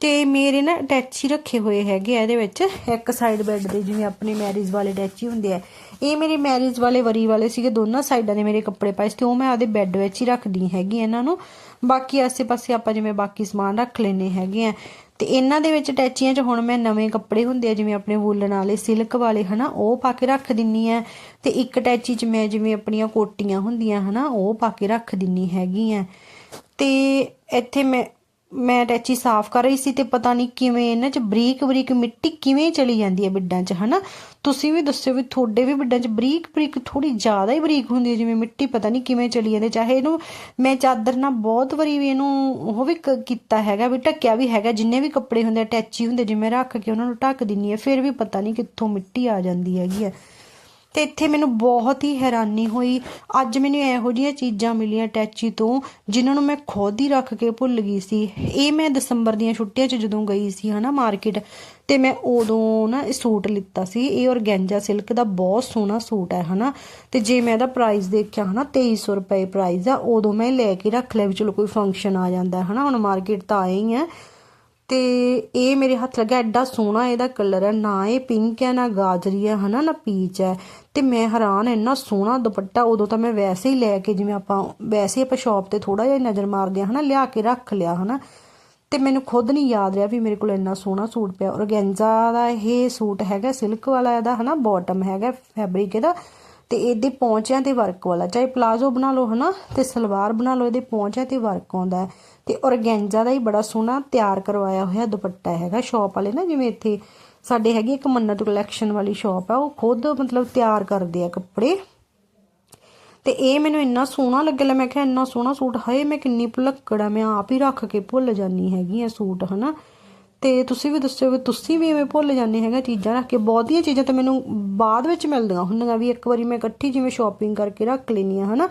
ਤੇ ਮੇਰੇ ਨਾ ਅਟੈਚੀ ਰੱਖੇ ਹੋਏ ਹੈਗੇ ਆ ਇਹਦੇ ਵਿੱਚ। ਇੱਕ ਸਾਈਡ ਬੈੱਡ ਦੇ ਜਿਵੇਂ ਆਪਣੇ ਮੈਰਿਜ ਵਾਲੇ ਅਟੈਚੀ ਹੁੰਦੇ ਆ। ਇਹ ਮੇਰੇ ਮੈਰਿਜ ਵਾਲੇ, ਵਰੀ ਵਾਲੇ ਸੀਗੇ, ਦੋਨਾਂ ਸਾਈਡਾਂ ਦੇ ਮੇਰੇ ਕੱਪੜੇ ਪਾਏ ਸੀ ਤੇ ਉਹ ਮੈਂ ਆਪਦੇ ਬੈੱਡ ਵਿੱਚ ਹੀ ਰੱਖਦੀ ਹੈਗੀ ਇਹਨਾਂ ਨੂੰ। ਬਾਕੀ ਆਸੇ-ਪਾਸੇ ਆਪਾਂ ਜਿਵੇਂ ਬਾਕੀ ਸਮਾਨ ਰੱਖ ਲੈਨੇ ਹੈਗੇ ਆ। ਤੇ ਇਹਨਾਂ ਦੇ ਵਿੱਚ ਅਟੈਚੀਆਂ 'ਚ ਹੁਣ ਮੈਂ ਨਵੇਂ ਕੱਪੜੇ ਹੁੰਦੇ ਆ, ਜਿਵੇਂ ਆਪਣੇ ਵੂਲਨ ਵਾਲੇ ਸਿਲਕ ਵਾਲੇ, ਹਨਾ, ਉਹ ਪਾ ਕੇ ਰੱਖ ਦਿੰਨੀ ਆ। ਤੇ ਇੱਕ ਅਟੈਚੀ 'ਚ ਮੈਂ ਜਿਵੇਂ ਆਪਣੀਆਂ ਕੋਟੀਆਂ ਹੁੰਦੀਆਂ, ਹਨਾ, ਉਹ ਪਾ ਕੇ ਰੱਖ ਦਿੰਨੀ ਹੈਗੀ ਆ। ਤੇ ਇੱਥੇ ਮੈਂ ਮੈਂ ਅਟੈਚੀ ਸਾਫ਼ ਕਰ ਰਹੀ ਸੀ ਤੇ ਪਤਾ ਨਹੀਂ ਕਿਵੇਂ ਇਹਨਾਂ 'ਚ ਬਰੀਕ ਬਰੀਕ ਮਿੱਟੀ ਕਿਵੇਂ ਚਲੀ ਜਾਂਦੀ ਹੈ ਬਿੱਡਾਂ 'ਚ, ਹਨਾ? ਤੁਸੀਂ ਵੀ ਦੱਸਿਓ ਵੀ ਤੁਹਾਡੇ ਵੀ ਬਿੱਡਾਂ 'ਚ ਬਰੀਕ ਬਰੀਕ ਥੋੜੀ ਜ਼ਿਆਦਾ ਹੀ ਬਰੀਕ ਹੁੰਦੀ ਹੈ, ਜਿਵੇਂ ਮਿੱਟੀ ਪਤਾ ਨਹੀਂ ਕਿਵੇਂ ਚਲੀ ਜਾਂਦੀ ਚਾਹੇ ਇਹਨੂੰ ਮੈਂ ਚਾਦਰ ਨਾਲ ਬਹੁਤ ਵਾਰੀ ਵੀ ਇਹਨੂੰ ਉਹ ਵੀ ਕੀਤਾ ਹੈਗਾ ਵੀ, ਢੱਕਿਆ ਵੀ ਹੈਗਾ, ਜਿੰਨੇ ਵੀ ਕੱਪੜੇ ਹੁੰਦੇ ਅਟੈਚੀ ਹੁੰਦੇ ਜਿਵੇਂ ਰੱਖ ਕੇ ਉਹਨਾਂ ਨੂੰ ਢੱਕ ਦਿੰਨੀ ਹੈ, ਫਿਰ ਵੀ ਪਤਾ ਨਹੀਂ ਕਿੱਥੋਂ ਮਿੱਟੀ ਆ ਜਾਂਦੀ ਹੈਗੀ ਹੈ। ਤੇ ਇੱਥੇ ਮੈਨੂੰ ਬਹੁਤ ਹੀ ਹੈਰਾਨੀ ਹੋਈ। ਅੱਜ ਮੈਨੂੰ ਇਹੋ ਜਿਹੀਆਂ ਚੀਜ਼ਾਂ ਮਿਲੀਆਂ ਟੈਚੀ ਤੋਂ, ਜਿਨ੍ਹਾਂ ਨੂੰ ਮੈਂ ਖੁਦ ਹੀ ਰੱਖ ਕੇ ਭੁੱਲ ਗਈ ਸੀ। ਇਹ ਮੈਂ ਦਸੰਬਰ ਦੀਆਂ ਛੁੱਟੀਆਂ 'ਚ ਜਦੋਂ ਗਈ ਸੀ ਹਨਾ ਮਾਰਕੀਟ, ਤੇ ਮੈਂ ਉਦੋਂ ਨਾ ਇਹ ਸੂਟ ਲਿੱਤਾ ਸੀ। ਇਹ ਔਰਗੈਂਜਾ ਸਿਲਕ ਦਾ ਬਹੁਤ ਸੋਹਣਾ ਸੂਟ ਹੈ ਹਨਾ। ਤੇ ਜੇ ਮੈਂ ਇਹਦਾ ਪ੍ਰਾਈਸ ਦੇਖਿਆ ਹਨਾ 2300 ਰੁਪਏ ਪ੍ਰਾਈਸ ਆ, ਉਦੋਂ ਮੈਂ ਲੈ ਕੇ ਰੱਖ ਲਿਆ ਵੀ ਚਲੋ ਕੋਈ ਫੰਕਸ਼ਨ ਆ ਜਾਂਦਾ ਹਨਾ। ਹੁਣ ਮਾਰਕੀਟ ਤਾਂ ਆਏ ਹੀ ਆ। ਤੇ ਇਹ ਮੇਰੇ ਹੱਥ ਲੱਗਾ ਐਡਾ ਸੋਹਣਾ ਇਹਦਾ ਕਲਰ ਹੈ। ਨਾ ਇਹ ਪਿੰਕ ਹੈ, ਨਾ ਗਾਜਰੀ ਹੈ, ਹਨਾ, ਨਾ ਪੀਚ ਹੈ। ਤੇ ਮੈਂ ਹੈਰਾਨ, ਇੰਨਾ ਸੋਹਣਾ ਦੁਪੱਟਾ ਉਦੋਂ ਤਾਂ ਮੈਂ ਵੈਸੇ ਹੀ ਲੈ ਕੇ ਜਿਵੇਂ ਆਪਾਂ, ਵੈਸੇ ਆਪਾਂ ਸ਼ਾਪ ਤੇ ਥੋੜਾ ਜਿਹਾ ਨਜ਼ਰ ਮਾਰਦੇ ਆ ਹਨਾ, ਲਿਆ ਕੇ ਰੱਖ ਲਿਆ, ਹਨਾ। ਤੇ ਮੈਨੂੰ ਖੁਦ ਨਹੀਂ ਯਾਦ ਰਿਹਾ ਵੀ ਮੇਰੇ ਕੋਲ ਇੰਨਾ ਸੋਹਣਾ ਸੂਟ ਪਿਆ। ਔਰਗੈਂਜ਼ਾ ਦਾ ਇਹ ਸੂਟ ਹੈਗਾ ਸਿਲਕ ਵਾਲਾ ਇਹਦਾ, ਹਨਾ ਬਾਟਮ ਹੈਗਾ ਫੈਬਰਿਕ ਇਹਦਾ। ਤੇ ਇਹਦੇ ਪੌਂਚਿਆਂ ਤੇ ਵਰਕ ਵਾਲਾ, ਚਾਹੇ ਪਲਾਜ਼ੋ ਬਣਾ ਲਓ, ਹਨਾ, ਤੇ ਸਲਵਾਰ ਬਣਾ ਲਓ, ਇਹਦੇ ਪੌਂਚਿਆਂ ਤੇ ਵਰਕ ਆਉਂਦਾ ਹੈ। ਤੇ ਔਰਗੈਂਜਾ ਦਾ ਹੀ ਬੜਾ ਸੋਹਣਾ ਤਿਆਰ ਕਰਵਾਇਆ ਹੋਇਆ ਦੁਪੱਟਾ ਹੈਗਾ ਸ਼ਾਪ ਵਾਲੇ ਨਾ, ਜਿਵੇਂ ਇੱਥੇ ਸਾਡੇ ਹੈਗੀ ਇੱਕ ਮੰਨਤ ਕਲੈਕਸ਼ਨ ਵਾਲੀ ਸ਼ਾਪ ਆ, ਉਹ ਖੁਦ ਮਤਲਬ ਤਿਆਰ ਕਰਦੇ ਆ ਕੱਪੜੇ। ਤੇ ਇਹ ਮੈਨੂੰ ਇੰਨਾ ਸੋਹਣਾ ਲੱਗਿਆ, ਮੈਂ ਕਿਹਾ ਇੰਨਾ ਸੋਹਣਾ ਸੂਟ, ਹਾਏ ਮੈਂ ਕਿੰਨੀ ਭੁਲੱਕੜ ਆ, ਮੈਂ ਆਪ ਹੀ ਰੱਖ ਕੇ ਭੁੱਲ ਜਾਨੀ ਹੈਗੀ ਆ ਸੂਟ, ਹਨਾ। ਤੇ ਤੁਸੀਂ ਵੀ ਦੱਸਿਓ ਵੀ ਤੁਸੀਂ ਵੀ ਐਵੇਂ ਭੁੱਲ ਜਾਂਦੇ ਹੈਗਾ ਚੀਜ਼ਾਂ ਰੱਖ ਕੇ। ਬਹੁਤੀਆਂ ਚੀਜ਼ਾਂ ਤਾਂ ਮੈਨੂੰ ਬਾਅਦ ਵਿੱਚ ਮਿਲਦੀਆਂ ਹੁੰਦੀਆਂ ਵੀ ਇੱਕ ਵਾਰੀ ਮੈਂ ਇਕੱਠੀ ਜਿਵੇਂ ਸ਼ਾਪਿੰਗ ਕਰਕੇ ਰੱਖ ਲੈਣੀ ਆ, ਹਨਾ।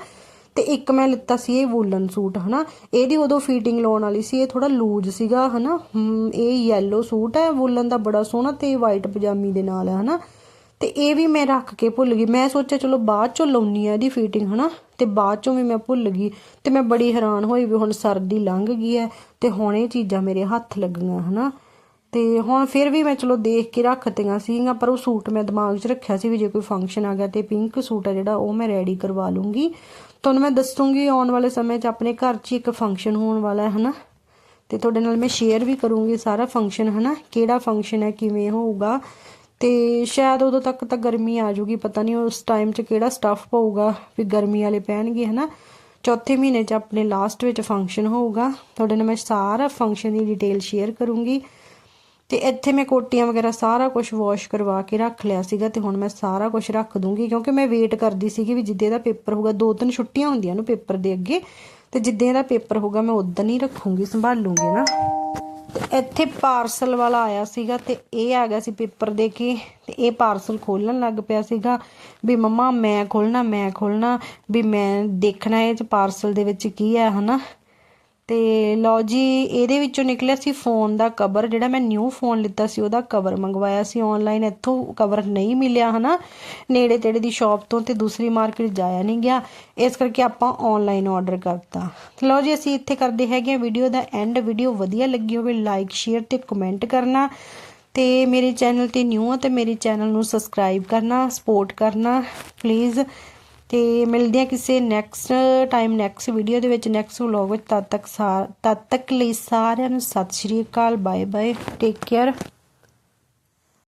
ਤੇ ਇੱਕ ਮੈਂ ਲਿੱਤਾ ਸੀ ਇਹ ਵੂਲਨ ਸੂਟ ਹਨਾ। ਇਹਦੀ ਉਦੋਂ ਫੀਟਿੰਗ ਲਾਉਣ ਵਾਲੀ ਸੀ ਇਹ ਥੋੜਾ ਲੂਜ਼ ਸੀਗਾ ਹਨਾ। ਹਮ, ਇਹ ਯੈਲੋ ਸੂਟ ਹੈ ਵੂਲਨ ਦਾ ਬੜਾ ਸੋਹਣਾ ਤੇ ਵਾਈਟ ਪਜਾਮੀ ਦੇ ਨਾਲ ਹੈ ਹਨਾ। ਤੇ ਇਹ ਵੀ ਮੈਂ ਰੱਖ ਕੇ ਭੁੱਲ ਗਈ। ਮੈਂ ਸੋਚਿਆ ਚਲੋ ਬਾਅਦ ਚੋਂ ਲਾਉਣੀ ਆ ਇਹਦੀ ਫਿਟਿੰਗ ਹਨਾ। ਤੇ ਬਾਅਦ ਚੋਂ ਵੀ ਮੈਂ ਭੁੱਲ ਗਈ। ਤੇ ਮੈਂ ਬੜੀ ਹੈਰਾਨ ਹੋਈ ਵੀ ਹੁਣ ਸਰਦੀ ਲੰਘ ਗਈ ਹੈ ਤੇ ਹੁਣ ਇਹ ਚੀਜ਼ਾਂ ਮੇਰੇ ਹੱਥ ਲੱਗੀਆਂ ਹਨਾ। ਤੇ ਹੁਣ ਫਿਰ ਵੀ ਮੈਂ ਚਲੋ ਦੇਖ ਕੇ ਰੱਖਤੀਆਂ ਸੀਗੀਆਂ ਪਰ ਉਹ ਸੂਟ ਮੈਂ ਦਿਮਾਗ 'ਚ ਰੱਖਿਆ ਸੀ ਵੀ ਜੇ ਕੋਈ ਫੰਕਸ਼ਨ ਆ ਗਿਆ ਤੇ ਪਿੰਕ ਸੂਟ ਆ ਜਿਹੜਾ ਉਹ ਮੈਂ ਰੈਡੀ ਕਰਵਾ ਲੂੰਗੀ। ਤੁਹਾਨੂੰ ਮੈਂ ਦੱਸੂੰਗੀ, ਆਉਣ ਵਾਲੇ ਸਮੇਂ 'ਚ ਆਪਣੇ ਘਰ 'ਚ ਇੱਕ ਫੰਕਸ਼ਨ ਹੋਣ ਵਾਲਾ ਹੈ, ਹਨਾ? ਤੇ ਤੁਹਾਡੇ ਨਾਲ ਮੈਂ ਸ਼ੇਅਰ ਵੀ ਕਰੂੰਗੀ ਸਾਰਾ ਫੰਕਸ਼ਨ ਹਨਾ? ਕਿਹੜਾ ਫੰਕਸ਼ਨ ਹੈ, ਕਿਵੇਂ ਹੋਊਗਾ? ਤੇ ਸ਼ਾਇਦ ਉਦੋਂ ਤੱਕ ਤਾਂ ਗਰਮੀ ਆ ਜਾਊਗੀ, ਪਤਾ ਨਹੀਂ ਉਸ ਟਾਈਮ 'ਚ ਕਿਹੜਾ ਸਟੱਫ ਪਊਗਾ, ਵੀ ਗਰਮੀ ਵਾਲੇ ਪਹਿਨਗੇ ਹਨਾ? ਚੌਥੇ ਮਹੀਨੇ 'ਚ ਆਪਣੇ ਲਾਸਟ ਵਿੱਚ ਫੰਕਸ਼ਨ ਹੋਊਗਾ। ਤੁਹਾਡੇ ਨਾਲ ਮੈਂ ਸਾਰਾ ਫੰਕਸ਼ਨ ਦੀ ਡਿਟੇਲ ਸ਼ੇਅਰ ਕਰੂੰਗੀ। ਤੇ ਇੱਥੇ ਮੈਂ ਕੋਟੀਆਂ ਵਗੈਰਾ ਸਾਰਾ ਕੁਝ ਵਾਸ਼ ਕਰਵਾ ਕੇ ਰੱਖ ਲਿਆ ਸੀਗਾ ਤੇ ਹੁਣ ਮੈਂ ਸਾਰਾ ਕੁਝ ਰੱਖ ਦੂੰਗੀ ਕਿਉਂਕਿ ਮੈਂ ਵੇਟ ਕਰਦੀ ਸੀਗੀ ਵੀ ਜਿੱਦੇ ਦਾ ਪੇਪਰ ਹੋਊਗਾ, ਦੋ ਤਿੰਨ ਛੁੱਟੀਆਂ ਹੁੰਦੀਆਂ ਨੂੰ ਪੇਪਰ ਦੇ ਅੱਗੇ ਤੇ ਜਿੱਦੇ ਦਾ ਪੇਪਰ ਹੋਊਗਾ ਮੈਂ ਉਦੋਂ ਹੀ ਰੱਖੂੰਗੀ, ਸੰਭਾਲੂੰਗੀ ਨਾ। ਤੇ ਇੱਥੇ ਪਾਰਸਲ ਵਾਲਾ ਆਇਆ ਸੀਗਾ ਤੇ ਇਹ ਆ ਗਿਆ ਸੀ ਪੇਪਰ ਦੇ ਕੇ ਤੇ ਇਹ ਪਾਰਸਲ ਖੋਲਣ ਲੱਗ ਪਿਆ ਸੀਗਾ ਵੀ ਮੰਮਾ ਮੈਂ ਖੋਲਣਾ ਮੈਂ ਖੋਲਣਾ, ਵੀ ਮੈਂ ਦੇਖਣਾ ਇਹ ਚ ਪਾਰਸਲ ਦੇ ਵਿੱਚ ਕੀ ਹੈ, ਹਨਾ? ਤੇ ਲਓ ਜੀ, ਇਹਦੇ ਵਿੱਚੋਂ ਨਿਕਲਿਆ ਸੀ ਫੋਨ ਦਾ ਕਵਰ ਜਿਹੜਾ ਮੈਂ ਨਿਊ ਫੋਨ ਲਿੱਤਾ ਸੀ, ਉਹਦਾ ਕਵਰ ਮੰਗਵਾਇਆ ਸੀ ਆਨਲਾਈਨ ਇੱਥੋਂ ਕਵਰ ਨਹੀਂ ਮਿਲਿਆ ਹਨਾ। ਨੇੜੇ ਤੇੜੇ ਦੀ ਸ਼ਾਪ ਤੋਂ ਤੇ ਦੂਸਰੀ ਮਾਰਕੀਟ ਜਾਇਆ ਨਹੀਂ ਗਿਆ। ਇਸ ਕਰਕੇ ਆਪਾਂ ਆਨਲਾਈਨ ਆਰਡਰ ਕਰਤਾ। ਲਓ ਜੀ, ਅਸੀਂ ਇੱਥੇ ਕਰਦੇ ਹੈਗੇ ਆ ਵੀਡੀਓ ਦਾ ਐਂਡ ਵੀਡੀਓ ਵਧੀਆ ਲੱਗੀ ਹੋਵੇ ਲਾਈਕ ਸ਼ੇਅਰ ਤੇ ਕਮੈਂਟ ਕਰਨਾ। ਤੇ ਮੇਰੇ ਚੈਨਲ ਤੇ ਨਿਊ ਆ ਤੇ ਮੇਰੇ ਚੈਨਲ ਨੂੰ ਸਬਸਕ੍ਰਾਈਬ ਕਰਨਾ ਸਪੋਰਟ ਕਰਨਾ ਪਲੀਜ਼ ਤੇ ਮਿਲਦੇ ਆ ਕਿਸੇ ਨੈਕਸਟ ਟਾਈਮ ਨੈਕਸਟ ਵੀਡੀਓ ਦੇ ਵਿੱਚ ਨੈਕਸਟ ਵਲੌਗ ਵਿੱਚ। ਤਦ ਤੱਕ ਸਾਰ ਤਦ ਤੱਕ ਲਈ ਸਾਰਿਆਂ ਨੂੰ Sat Shri Akal bye bye take care